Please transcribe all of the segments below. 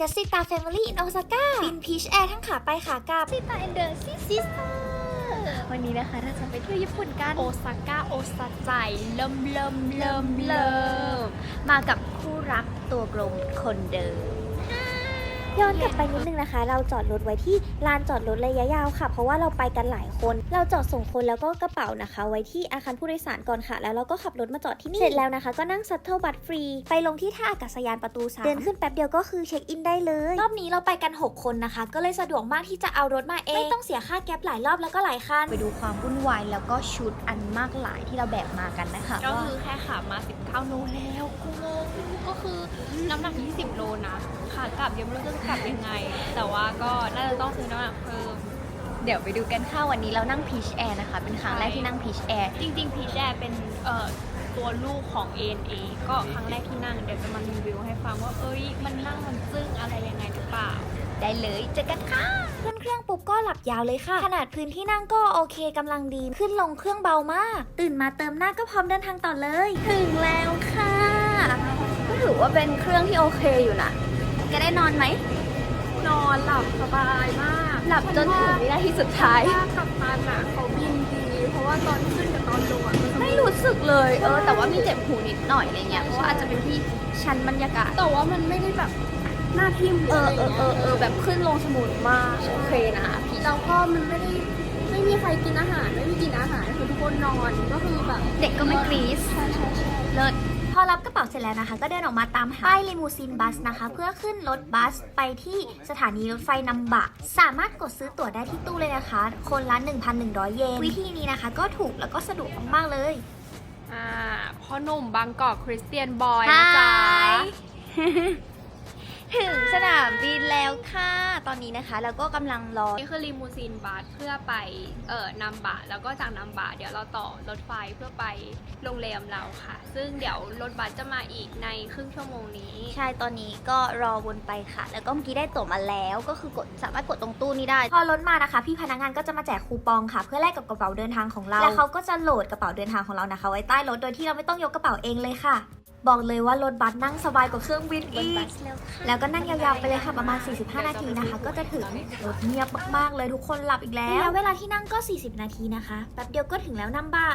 จัสซิตาแฟมิลี่อินโอซาก้าบินพีชแอร์ทั้งขาไปขากลับซิตาแอนเดอร์ซิซิสวันนี้นะคะเราจะไปเที่ยวญี่ปุ่นกัน โอซาก้าโอซาใจเริ่มเริ่มเริ่มเริ่มมากับคู่รักตัวกลมคนเดิม ย้อนกลับไปนิดนึงนะคะ เราจอดรถไว้ที่ลานจอดรถระยะยาวค่ะ เพราะว่าเราไปกันหลายคน เราจอดส่งคนแล้วก็กระเป๋านะคะ ไว้ที่อาคารผู้โดยสารก่อนค่ะ แล้วเราก็ขับรถมาจอดที่นี่ เสร็จแล้วนะคะ ก็นั่งซัตเทิลบัสฟรี ไปลงที่ท่าอากาศยานประตูสามเดินขึ้นแป๊บเดียวก็คือเช็คอินได้เลย รอบนี้เราไปกัน 6 คนนะคะ ก็เลยสะดวกมากที่จะเอารถมาเอง ไม่ต้องเสียค่าแก๊ปหลายรอบแล้วก็หลายคัน ไปดูความวุ่นวายแล้วก็ชุดอันมากหลายที่เราแบกมากันนะคะก็ว่าคือแค่ขับมา19โลแล้วกูงงก็คือน้ำหนัก20โลนะขากลับยังไม่รู้จะกลับยังไง แต่ว่าก็น่าจะต้องซื้อน้ำหนักเพิ่ม เดี๋ยวไปดูกันค่ะวันนี้เรานั่งพีชแอร์นะคะ เป็นครั้งแรกที่นั่งพีชแอร์ จริงๆพีชแอร์เป็นเอ่อตัวลูกของ ANA ก็ครั้งแรกที่นั่ง เดี๋ยวจะมารีวิวให้ฟังว่า เอ้ย มันนั่งมันซึ้งอะไรยังไงหรือเปล่า ได้เลยเจอกันค่ะ ขึ้นเครื่องปุ๊บก็หลับยาวเลยค่ะ ขนาดพื้นที่นั่งก็โอเคกำลังดี ขึ้นลงเครื่องเบามาก ตื่นมาเติมหน้าก็พร้อมเดินทางต่อเลย ถึงแล้วค่ะ ก็ถือว่าเป็นเครื่องที่โอเคอยู่นะแกได้นอนไหม นอนหลับสบายมากหลับจนถึงวินาทีสุดท้าย ถ้ากับตันอะเขาบินดี เพราะว่าตอนขึ้นกับตอนลงอะมันจะไม่รู้สึกเลยเออแต่ว่ามีเจ็บหูนิดหน่อยอะไรเงี้ยเพราะว่าอาจจะเป็นที่ชั้นบรรยากาศ แต่ว่ามันไม่ได้แบบหน้าทิ่มหรืเออออะไรเออย่างอเอเงี้อยเออแบบขึ้นลงสมุนมากโอเคนะพี่แล้วก็มันไม่ได้ไม่มีใครกินอาหารไม่มีกินอาหารคือทุกคนนอนก็คือแบบเด็กก็ไม่กรี๊ดเลิศพ อรับกระเป๋าเสร็จแล้วนะคะ ก็เดินออกมาตามหาป้ายลิมูซินบัสนะคะ เพื่อขึ้นรถบัสไปที่สถานีรถไฟนัมบะ สามารถกดซื้อตั๋วได้ที่ตู้เลยนะคะ คนละ 1,100 เยน วิธีนี้นะคะก็ถูกแล้วก็สะดวกมากๆเลยอ่าพ่อหนุ่มบางกอกคริสเตียนบอยนะจ๊ะ ถึงสนามบินแล้วค่ะ ตอนนี้นะคะเราก็กำลังรอ นี่คือลิมูซีนบัสเพื่อไปเอ่อนำบะแล้วก็จากนำบะเดี๋ยวเราต่อรถไฟเพื่อไปโรงแรมเราค่ะ ซึ่งเดี๋ยวรถบัสจะมาอีกในครึ่งชั่วโมงนี้ ใช่ ตอนนี้ก็รอวนไปค่ะ แล้วก็เมื่อกี้ได้ตั๋วมาแล้ว ก็คือกดสามารถกดตรงตู้นี้ได้ พอรถมานะคะ พี่พนักงานก็จะมาแจกคูปองค่ะ เพื่อแลกกับกระเป๋าเดินทางของเรา แล้วเขาก็จะโหลดกระเป๋าเดินทางของเรานะคะ ไว้ใต้รถโดยที่เราไม่ต้องยกกระเป๋าเองเลยค่ะ บอกเลยว่ารถบัสนั่งสบายกว่าเครื่องบินบอีนบักสแล้วค่ะแล้วก็นั่งยาวๆไปเลยค่ะประมาณ 45 นาทีนะคะ ก็จะถึงรถเงียบมากๆเลยทุกคนหลับอีกแล้วแล้วเวลาที่นั่งก็ 40 นาทีนะคะแป๊บเดียวก็ถึงแล้วนัมบะ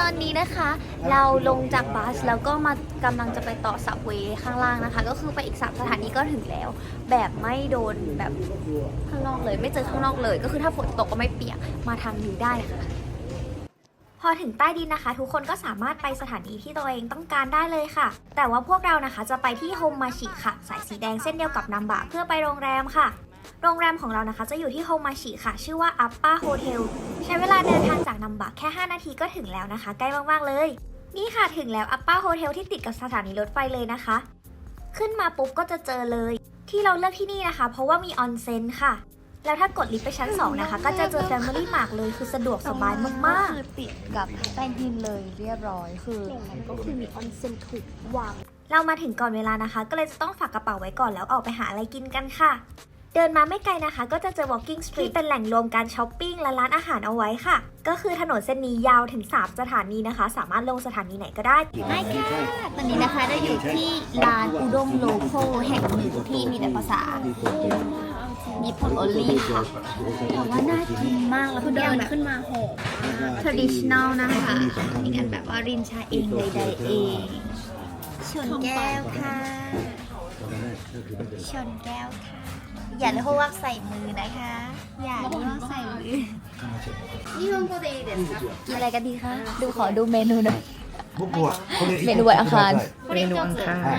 ตอนนี้นะคะ เราลงจากบัสแล้วก็มากำลังจะไปต่อสับเวย์ข้างล่างนะคะ ก็คือไปอีกสามสถานีก็ถึงแล้ว แบบไม่โดนแบบข้างนอกเลย ไม่เจอข้างนอกเลย ก็คือถ้าฝนตกก็ไม่เปียกมาทางนี้ได้ค่ะ พอถึงใต้ดินนะคะ ทุกคนก็สามารถไปสถานีที่ตัวเองต้องการได้เลยค่ะ แต่ว่าพวกเรานะคะจะไปที่โฮมมาชิค่ะ สายสีแดงเส้นเดียวกับนัมบะเพื่อไปโรงแรมค่ะ โรงแรมของเรานะคะจะอยู่ที่โฮมมาชิค่ะ ชื่อว่าอัปป้าโฮเทลใช้เวลาเดินทางจากนัมบะแค่ 5 นาทีก็ถึงแล้วนะคะ ใกล้มากๆเลย นี่ค่ะถึงแล้วอัปป้าโฮเทลที่ติดกับสถานีรถไฟเลยนะคะ ขึ้นมาปุ๊บก็จะเจอเลย ที่เราเลือกที่นี่นะคะ เพราะว่ามีออนเซ็นค่ะ แล้วถ้ากดลิฟต์ไปชั้น 2 นะคะ ก็จะเจอ Family Mart เลยคือสะดวกสบายมากๆ คือติดกับใต้ดินเลยเรียบร้อยคือก็คือมีออนเซ็นถูกวาง เรามาถึงก่อนเวลานะคะ ก็เลยจะต้องฝากกระเป๋าไว้ก่อนแล้วออกไปหาอะไรกินกันค่ะ เดินมาไม่ไกลนะคะ ก็จะเจอ Walking Street ที่เป็นแหล่งรวมการช้อปปิ้งและร้านอาหารเอาไว้ค่ะ ก็คือถนนเส้นนี้ยาวถึง 3 สถานีนะคะ สามารถลงสถานีไหนก็ได้ไม่ค่ะ ตอนนี้นะคะได้อยู่ที่ร้านอุด้งโลโก้แห่งหนึ่งที่มีแต่ภาษา ญี่ปุ่นโอลี่ค่ะแต่ว่าน่ากินมากแล้วทุกอย่างแบบขึ้นมาหกม traditional นะคะนี่กันแบบว่ารินชาเองใดๆเองชนแก้วค่ะชนแก้วค่ะ อย่าลว่าใส่มือนะคะ อย่าลว่าใส่มือนี่ลงโปรตีเด็ดครับกินอะไรกันดีคะ ดูขอดูเมนูหน่อยเมนูวันอังคารเมนูอังคาร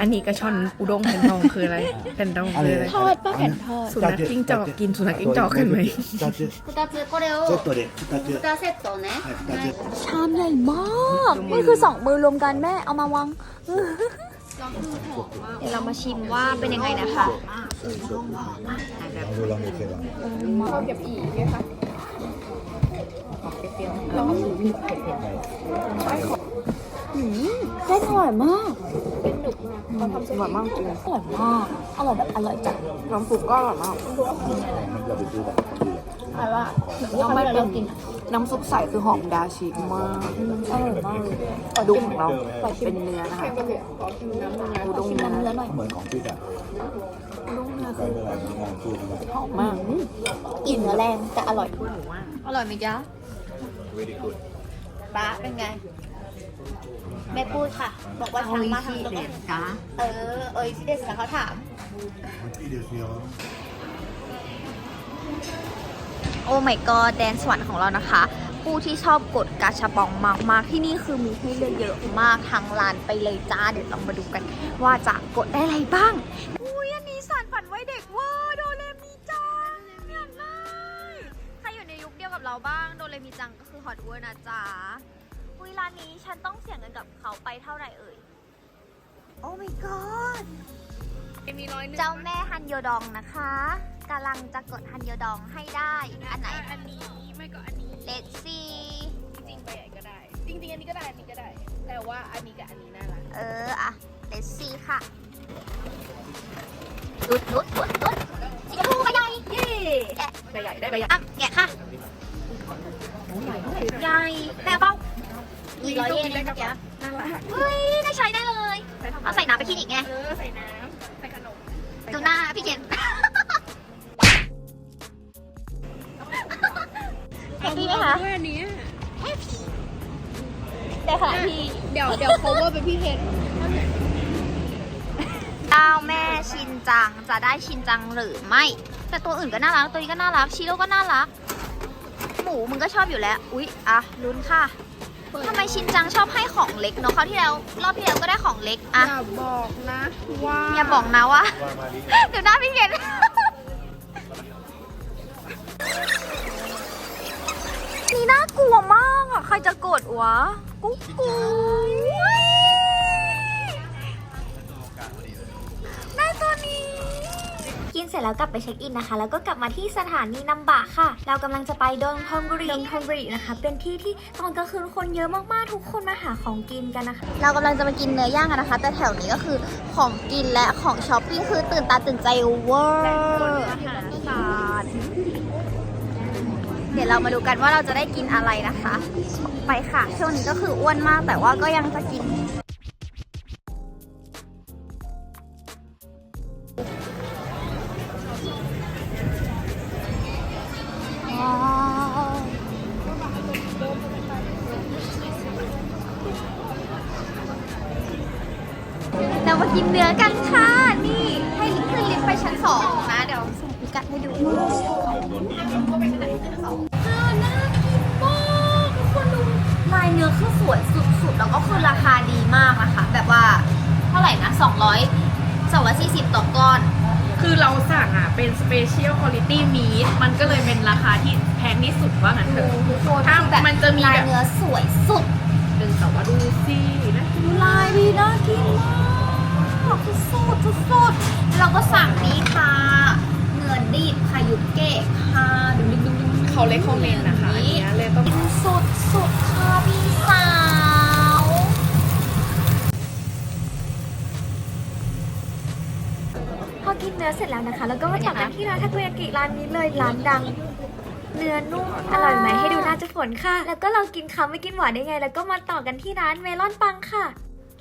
อันนี้กระชอนอุด้งแผ่นทองคืออะไรแผ่นทองคืออะไร ทอดป้าแผ่นทอด สุนัขจิ้งจอกกินสุนัขจิ้งจอกกันไหม 二つ2つこれをセットで二つ2セットねはい二つ ชามใหญ่มากนี่คือสองมือรวมกันแม่เอามาวางเดี๋ยวเรามาชิมว่าเป็นยังไงนะคะ 油が抜けば เ ส้นอร่อยมากเป็นหนึบมากเขาทำอร่อยมากจริงอร่อยมากอร่อยแบบอร่อยจัดน้ำซุปก็อร่อยมากอร่อยว่าเราไม่เปรี้ยวกินจน้ำซุปใสคือหอมดาชิมากอร่อยมากเลยปลาดุกของเราเป็นเนื้อนะคะอุด้งเนื้อเนื้อหน่อยเหมือนของพี่อะอุด้งเนื้อใช้เวลาในการพูดนะหอมมากกลิ่นเนื้อแรงแต่อร่อยว่าอร่อยไหมจ๊ะป้าเป็นไง แม่พูดค่ะ บอกว่าช้างมาทางตรงเออโอ้ยชิเดสเขาถามพี่เดียวเดียวโอ้ my god แดนสวรรค์ของเรานะคะ ผู้ที่ชอบกดกาชาปองมากๆที่นี่คือมีให้เลือกเยอะมากทางลานไปเลยจ้า เดี๋ยวเรามาดูกัน ว่าจะกดได้อะไรบ้างอุ้ยอันนี้สารฝันไว้เด็กเว่าโดเรมีจังอยากได้ใครอยู่ในยุคเดียวกับเราบ้างโดเรมีจังก็คือฮอตเวอร์นะจ๊ะ อุ้ยร้านนี้ฉันต้องเสียเงินกับเขาไปเท่าไหร่เอ่ย โอ้ my god มีร้อยนึงเจ้าแม่ฮันโยดองนะคะกำลังจะกดฮันโยดองให้ได้ อันไหน อันนี้ไม่ก็อันนี้เลดซี่จริงๆใบใหญ่ก็ได้ จริง ๆ อันนี้ก็ได้ อันนี้ก็ได้ แต่ว่าอันนี้กับอันนี้น่ารักเอออะเลดซี่ค่ะดุดดุดดุดดุดสีชมพูใบใหญ่เย้แกะใบใหญ่ได้ใบใหญ่อะแกะค่ะใหญ่ แต่เบา อีร้อยเยนเองเมื่อกี้น่ารักเฮ้ยได้ใช้ได้เลย เอาใส่น้ำไปคลินิกไง เออใส่น้ำใส่ขนมดูหน้าพี่เจนแฮปปี้ไหมคะด้วยอันนี้แต่ขณะที่ เดี๋ยวเดี๋ยว cover เป็นพี่เพชรเจ้าแม่ชินจังจะได้ชินจังหรือไม่ แต่ตัวอื่นก็น่ารัก ตัวนี้ก็น่ารัก ชิโร่ก็น่ารัก หมูมึงก็ชอบอยู่แล้ว อุ๊ย อะลุ้นค่ะ ทำไมชินจังชอบให้ของเล็กเนาะคราวที่แล้วรอบที่แล้วก็ได้ของเล็กออะย่าบอกนะว่าอย่าบอกนะว่าเดี๋ยวหน้าพี่เกดนี่น่ากลัวมากอะใครจะกดวะกุ๊กกุ๊ยได้ตัวนี้ กิ นเสร็จแล้วกลับไปเช็คอินนะคะ แล้วก็กลับมาที่สถานีนัมบะค่ะ เรากำลังจะไปดงทองบุรีดงทองบุรีนะคะ เป็นที่ที่ตอนกลางคืนคนเยอะมากๆ ทุกคนมาหาของกินกันนะคะ เรากำลังจะมากินเนื้อย่างกันนะคะ แต่แถวนี้ก็คือของกินและของช้อปปิ้งคือตื่นตาตื่นใจเวอร์เดี๋ยวเรามาดูกันว่าเราจะได้กินอะไรนะคะ ไปค่ะ ช่วงนี้ก็คืออ้วนมากแต่ว่าก็ยังจะกิน สองนะ เดี๋ยวส่งพิกัดให้ดูเนื้อน่ากินมากทุกคนดูลายเนื้อคือสวยสุดๆ แล้วก็คือราคาดีมากนะคะ แบบว่าเท่าไหร่นะ 200 240ต่อก้อน คือเราสั่งอะเป็น special quality meat มันก็เลยเป็นราคาที่แพงที่สุดว่างั้นเถอะทุกคนถ้าคือแบบมันจะมีลายแบบเนื้อสวยสุด ดึงแต่ว่าดูสินะลายดีน่ากินมาก สุดสุดสุดสุดเราก็สั่งนี้ค่ะเงินดีบค่ะยุเกะค่ะดึงดึงดึงดึงเขาเลคคอมเมนต์นะคะอันเนี้ยเลยต้องกินสุดสุดค่ะพี่สาวพอกินเนื้อเสร็จแล้วนะคะ แล้วก็มาต่อกันที่ร้านทาโกยากิร้านนี้เลยร้านดังเนื้อนุ่มอร่อยไหมให้ดูน่าจะผลค่ะ แล้วก็เรากินคำไม่กินหวานได้ไง แล้วก็มาต่อกันที่ร้านเมลอนปังค่ะ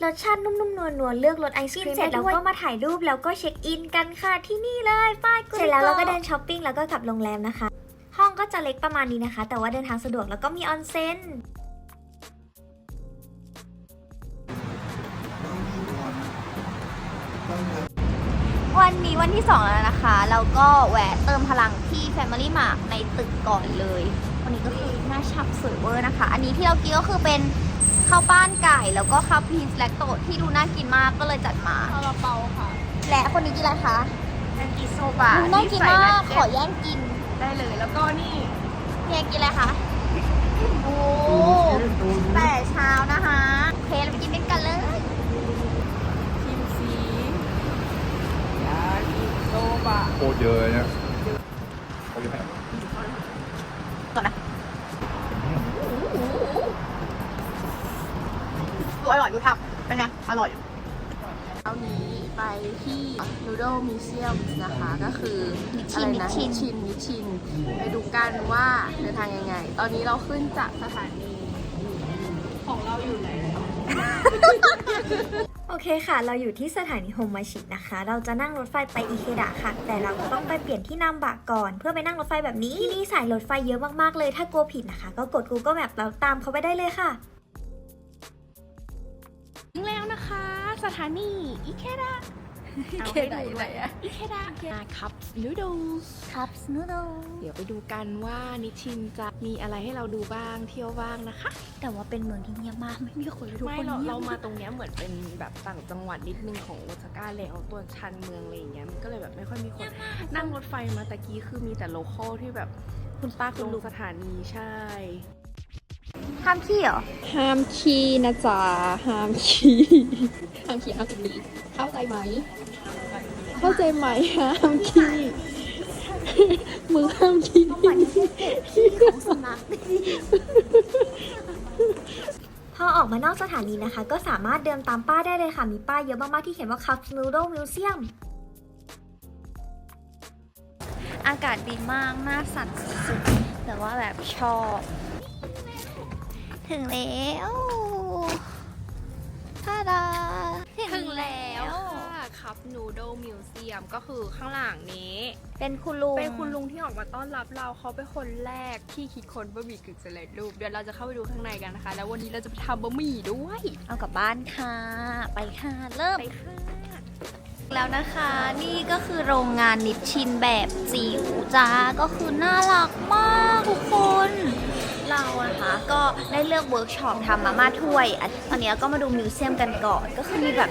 รสชาตินุ่มๆนัวๆเลือกรสไอศครีมเสร็จแล้วก็มาถ่ายรูปแล้วก็เช็คอินกันค่ะที่นี่เลยป้ายกุเสร็จแล้วเราก็เดินช้อปปิ้งแล้วก็กลับโรงแรมนะคะ ห้องก็จะเล็กประมาณนี้นะคะ แต่ว่าเดินทางสะดวกแล้วก็มีออนเซ็นวันนี้วันที่ 2 แล้วนะคะ เราก็แวะเติมพลังที่ Family Mart ในตึกก่อนเลย วันนี้ก็คือหน้าชับสวยเวอร์นะคะ อันนี้ที่เรากินก็คือเป็น ข้าวป้านไก่แล้วก็ข้าวพีสแลคโตดที่ดูน่ากินมากก็เลยจัดมา ซาลาเปาค่ะและคนนี้กินอะไรคะแอนกิโซบะดูน่ากินมากขอแย่งกินได้เลย แล้วก็นี่เฮียกินอะไรคะโอ้แต่เช้านะคะโอเคเราไปกินด้วยกันเลยคิมซียากิโซบะโคตรเยอะเลยเนี่ยเขาจะแบบก่อนนะ อร่อยดูทับเป็นไงอร่อยเอานี้ไปที่ Noodle Museum นะคะ ก็คือนิชินอะไรนะนิชินชินนิชิน ไปดูกันว่าเดินทางยังไง ตอนนี้เราขึ้นจากสถานีของเราอยู่ไหนโอเคค่ะ เราอยู่ที่สถานีโฮมาชินะคะ เราจะนั่งรถไฟไปอิเคดะค่ะ แต่เราก็ต้องไปเปลี่ยนที่นามบะก่อน เพื่อไปนั่งรถไฟแบบนี้ ที่นี่สายรถไฟเยอะมากๆเลย ถ้ากลัวผิดนะคะ ก็กด Google Map แล้วตามเขาไปได้เลยค่ะ สถานีอิเคดะอิเคดะอยู่ไหนอะอิเคดะคัพนูโดลคัพสนูโดเดี๋ยวไปดูกันว่านิชินจะมีอะไรให้เราดูบ้างเที่ยวบ้างนะคะ แต่ว่าเป็นเมืองที่เงียบมากไม่มีคนเลยทุกไม่คนเรางียบเรามาตรงเนี้ยเหมือนเป็นแบบต่างจังหวัดนิดนึงของโอซาก้าแล้วตัวชันเมืองอะไรอย่างเงี้ยมันก็เลยแบบไม่ค่อยมีคนนั่งรถไฟมาตะกี้คือมีแต่โลคอลที่แบบคุณป้าคุณลุงสถานีใช่ ห้ามขี้เหรอ ห้ามขี้นะจ๊ะ ห้ามขี้ห้ามขี้ห้ามขี้เข้าใจไหม เข้าใจไหมห้ามขี้มึงห้ามขี้พอออกมานอกสถานีนะคะ ก็สามารถเดินตามป้ายได้เลยค่ะ มีป้ายเยอะมากๆที่เขียนว่า Cup Noodle Museum อากาศดีมาก หน้าสั่นสุดๆแต่ว่าแบบชอบ ถึงแล้วท่าดาถึงแล้วค่ะคัพนูโดมิวเซียมก็คือข้างหลังนี้ เป็นคุณลุง เป็นคุณลุงที่ออกมาต้อนรับเราเขาเป็นคนแรกที่คิดค้นบะหมี่กึ่งสำเร็จรูปเดี๋ยวเราจะเข้าไปดูข้างในกันนะคะ แล้ววันนี้เราจะไปทำบะหมี่ด้วย เอากลับบ้านค่ะ ไปค่ะเริ่มไปค่ะแล้วนะคะนี่ก็คือโรงงานนิชชินแบบจิ๋วจ้าก็คือน่ารักมากทุกคน เรานะคะก็ได้เลือกเวิร์กช็อปทำมาม่าถ้วยอันตอนนี้ก็มาดูมิวเซียมกันก่อน ก็คือมีแบบ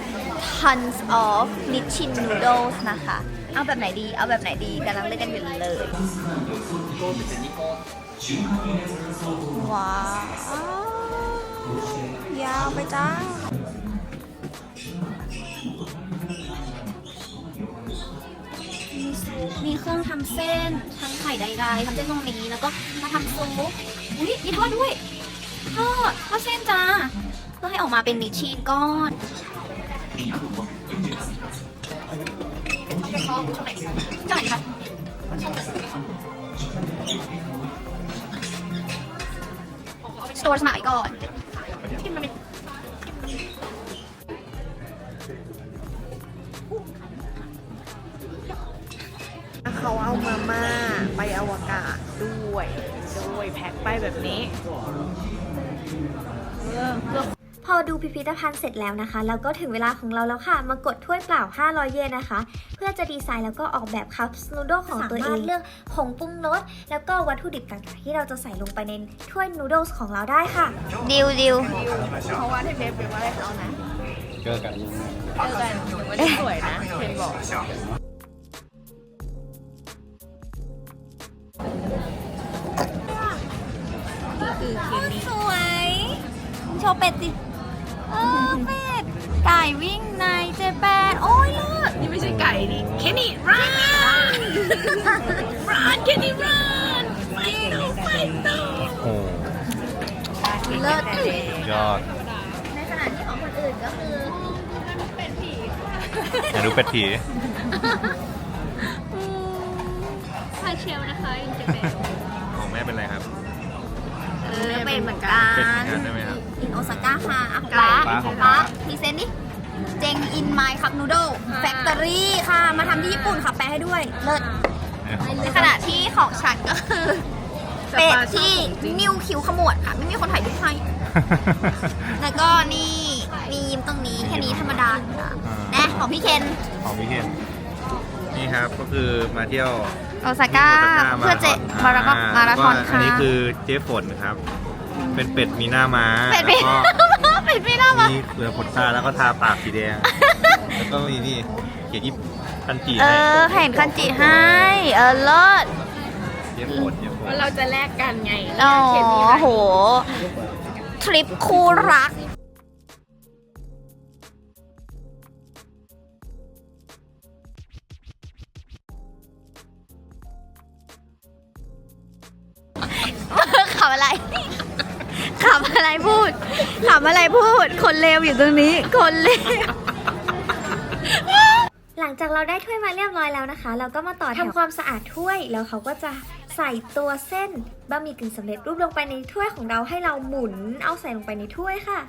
tons of Nichin noodles นะคะ เอาแบบไหนดี เอาแบบไหนดีกำลังเลือกกันอยู่เลย ว้าว ยาวไปจ้ามีซุปมีเครื่องทำเส้นทำไข่ใดๆทำเส้นตรงนี้แล้วก็มาทำซุป อุ้ยมีทอดด้วยทอดทอดเส้นจ้าเพื่อให้ออกมาเป็นนิชชีนก้อนจ่ายค่ะสโตร์สมัยก่อนเขาเอามาม่าไปอวกาศ ด้วยด้วยแพ็คไปแบบนี้พอดูพิพิธภัณฑ์เสร็จแล้วนะคะแล้วก็ถึงเวลาของเราแล้วค่ะ มากดถ้วยเปล่า 500 เยนนะคะ เพื่อจะดีไซน์แล้วก็ออกแบบคัพนูโดของตัวเองเลือกผงปรุงรสแล้วก็วัตถุดิบต่างๆที่เราจะใส่ลงไปในถ้วยนูโดลของเราได้ค่ะ ดิวดิวเพราะว่าที่เบฟเป็นว่าอะไรเขานะเจอกันเจอกันหนูไม่ได้สวยนะเคนบอก สวย โชว์เป็ดสิ เออเป็ด ไก่วิ่งในเจแปน โอ้ยเลิศนี่ไม่ใช่ไก่นี่เคนนี่รันรันเคนนี่รันไปต่อไปต่อโอ้เลิศยอด ในขณะที่ของคนอื่นก็คือไหนดูเป็ดผี พาเชลนะคะอินเจแปนของแม่เป็นไรครับเออเป็นเหมือนกันเป็ดเหมือนกันใช่ไหมครับ อินโอซาก้าค่ะอะของป้าป้าของป้าป้าพรีเซนต์ดิเจงอินไมค์ครับนูโดแฟคทอรี่ค่ะ มาทำที่ญี่ปุ่นค่ะ แปลให้ด้วย เลิศในขณะที่ของฉันก็คือเป็ดที่นิ้วคิ้วขมวดค่ะ ไม่มีคนถ่ายรูปให้ แล้วก็นี่มียิ้มตรงนี้แค่นี้ธรรมดาค่ะอ่านะของพี่เคนของพี่เคนนี่ครับก็คือมาเที่ยว โอซาก้าโอซเพื่อเจมาราธอนมาราธอนแล้วก็อัค่ะนนี้คือเจ๊ฝนครับ เป็นเป็ดมีหน้าม้าเป็ดแล้วพี่ก็เป็ดพี่น่ามามีเหลือขนตาแล้วก็ทาปากสีแดง แล้วก็มีนี่เขียนยิบคันจีเอให้อแผ่นคันจิให้ เออเลิศเจ๊ฝนเจ๊ฝนว่าเราจะแลกกันไงอ๋อเคนนี่รันโห ทริปคู่รัก ขับอะไรขับอะไรพูดขับอะไรพูด คนเลวอยู่ตรงนี้ คนเลวงจากเราได้ถ้วยมาเรียบร้อยแล้วนะคะ เราก็มาต่อทำความสะอาดถ้วยแล้วเขาก็จะใส่ตัวเส้นบะหมี่กึ่งสำเร็จรูปลงไปในถ้วยของเราให้เราหมุน เอาใส่ลงไปในถ้วยค่ะ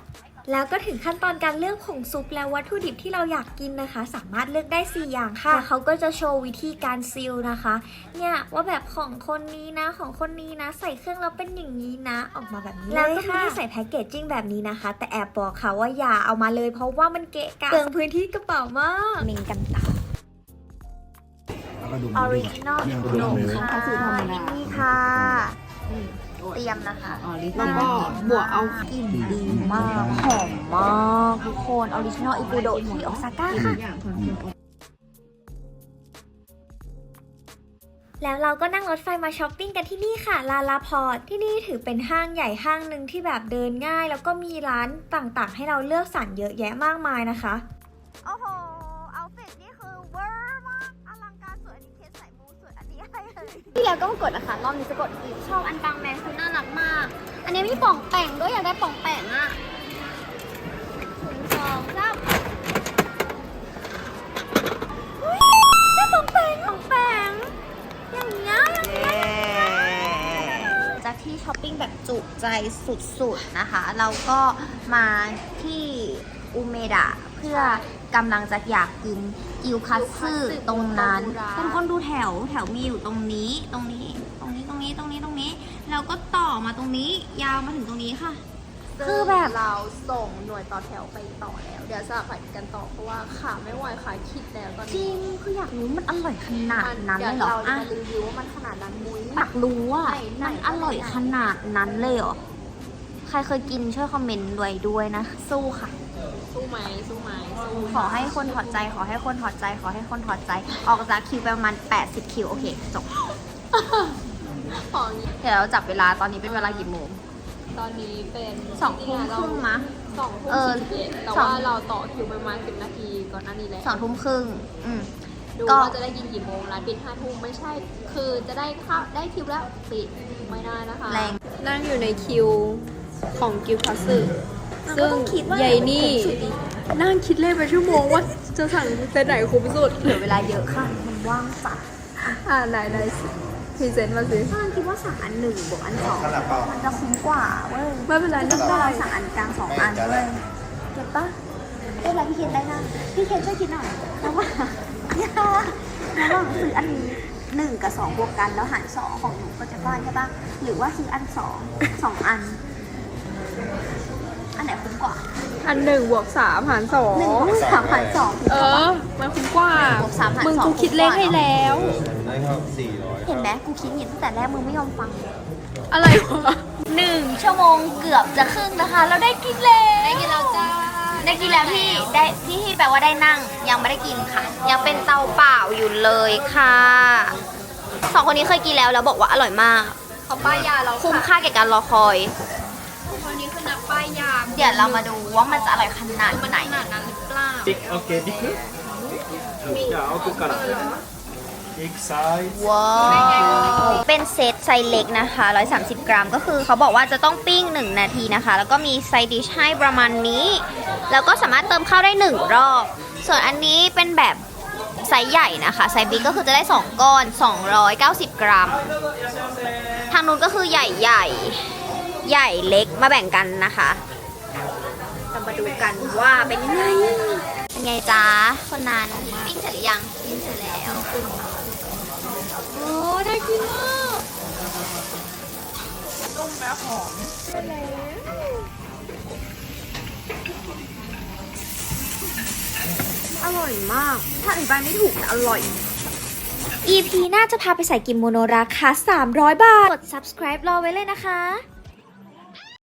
แล้วก็ถึงขั้นตอนการเลือกผงซุปและวัตถุดิบที่เราอยากกินนะคะ สามารถเลือกได้ 4 อย่างค่ะแล้วเขาก็จะโชว์วิธีการซีลนะคะ เนี่ยว่าแบบของคนนี้นะของคนนี้นะ ใส่เครื่องแล้วเป็นอย่างนี้นะ ออกมาแบบนี้แล้วก็มีที่ใส่แพ็กเกจจิ้งแบบนี้นะคะ แต่แอบบอกค่ะว่าอย่าเอามาเลยเพราะว่ามันเกะกะเปลืองพื้นที่กระเป๋ามากมิงกันต่อออริจินอลขนมค่ะนี่ค่ะ เตรียมนะคะแล้วก็บวกเอากลิ่นดีมากหอมมากทุกคนออริจินอลอิปูโดะที่โอซาก้าค่ะแล้วเราก็นั่งรถไฟมาช้อปปิ้งกันที่นี่ค่ะ ลาลาพอร์ต ที่นี่ถือเป็นห้างใหญ่ห้างหนึ่งที่แบบเดินง่าย แล้วก็มีร้านต่างๆ ให้เราเลือกสรรเยอะแยะมากมายนะคะ โอ้โห ที่แล้วก็มากดนะคะรอบนี้จะกดอีกชอบอันกลางแมนคือน่ารักมาก อันนี้มีป่องแป่งด้วยอยากได้ป่องแป่งอะหนึ่งสองสามได้ป่องแปงป่องแปงอย่างเงี้ยอย่างเงี้ยจากที่ช้อปปิ้งแบบจุใจสุดๆนะคะ เราก็มาที่อุเมดะ พื่อกำลังจะอยากกินกิวคัตสึตรงนั้นทุกคนดูแถวแถวมีอยู่ตรงนี้ตรงนี้ตรงนี้ตรงนี้ตรงนี้ตรงนี้แล้วก็ต่อมาตรงนี้ยาวมาถึงตรงนี้ค่ะ คือแบบเราส่งหน่วยต่อแถวไปต่อแล้ว เดี๋ยวจะผัดกันต่อเพราะว่าขาไม่ไหวขาคิดแล้วตอนจรินี้งคืออยากรู้มันอร่อยขนาดมันั้นเลยเหรอเราอะมารีวิวว่ามันขนาดนั้นมุ้ย อยากรู้ว่าไหนๆมันอร่อยขนาดนั้นเลยเหรอใครเคยกินช่วยคอมเมนต์ด้วยด้วยนะ สู้ค่ะ สู้ไหมสู้ไหมสู้ขอให้คนถอดใจ ขอให้คนถอดใจ ขอให้คนถอดใจ ออกจากคิวไปประมาณ 80 คิว โอเค จบ ของนี้เดี๋ยวเราจับเวลาตอนนี้เป็นเวลากี่โมง ตอนนี้เป็นสองทุ่มครึ่งมะ สองทุ่มเออสี่สิบเอ็ดแต่สอง ว่าเราต่อคิวประมาณสิบนาทีก่อนหน้านี้แล้วสองทุ่มครึ่งอืม ดูก็ ว่าจะได้กินกี่โมงร้านปิดห้าทุ่มไม่ใช่ คือจะได้เข้าได้คิวแล้วปิดไม่ได้นะคะ แรง นั่งอยู่ในคิวของกิวคัตสึ มันก็ต้องคิดว่าใหญ่นี่สุดดีนั่งคิดเลขไปชั่วโมงว่าจะสั่งเซตไหนคุ้มสุดเหลือเวลาเยอะค่ะ มันว่างสัตว์อ่าไหนไหนพรีเซนต์มาสิถ้าคิดว่าสั่งอันหนึ่งบวกอันสองขนาดเปล่ามันจะคุ้มกว่าเว้ยไม่เป็นไรนึนั่กงว่าได้เราสั่งอันกลางสองอันด้วยเก็บปะเอ้ยอะไรพี่เคนได้นะพี่เคนช่วยคิดหน่อยระหว่างระหว่างซื้ออันหนึ่งกับสองบวกกันแล้วหารสองของหนูก็จะบ้านใช่ปะหรือว่าซื้ออันสองสองอัน อันไหนคุ้มกว่าอันหนึ่งบวกสามหารสองหนึ่งบวกสามหารสองคุ้มเอกว่าอปะมันคุ้มกว่า บวกสามหารมึงสองกูคิดเลขให้แล้ว ได้ครับสี่ร้อยเห็นไหมกูคิดอย่างนี้ตั้งแต่แรกมึงไม่ยอมฟังอะไรวะหนึ่งชั่วโมงเกือบจะครึ่งนะคะ เราได้กินแล้วได้กินแล้วจ้าได้กินแล้วพี่ได้ที่ที่แปลว่าได้นั่ง ยังไม่ได้กินค่ะ ยังเป็นเตาเปล่าอยู่เลยค่ะสองคนนี้เคยกินแล้วแล้วบอกว่าอร่อยมากเขาป้ายยาเราคุ้มค่าแก่การรอคอย เดี๋ยวเรามาดูว่ามันจะอร่อยขนาดไหน Big, okay, big no? Yeah, I'll cook it. Big size. ว้าวเป็นเซตไซส์เล็กนะคะ 130 กรัม ก็คือเขาบอกว่าจะต้องปิ้ง 1 นาทีนะคะ แล้วก็มีไซดิชให้ประมาณนี้ แล้วก็สามารถเติมข้าวได้ 1 รอบ ส่วนอันนี้เป็นแบบไซส์ใหญ่นะคะ ไซส์บิ๊กก็คือจะได้ 2 ก้อน 290 กรัม ทางนู้นก็คือใหญ่ใหญ่ ใหญ่เล็กมาแบ่งกันนะคะ มาดูกันว่าเป็นยังไงเป็นไงจ๊ะคนนั้นปิ้งเสร็จหรือยังปิ้งเสร็จแล้วโอ้ได้กินมากอร่อยมากถ้าอธิบายไม่ถูกแต่อร่อย EP หน่าจะพาไปใส่กิโมโนราคา 300 บาท กด subscribe รอไว้เลยนะคะ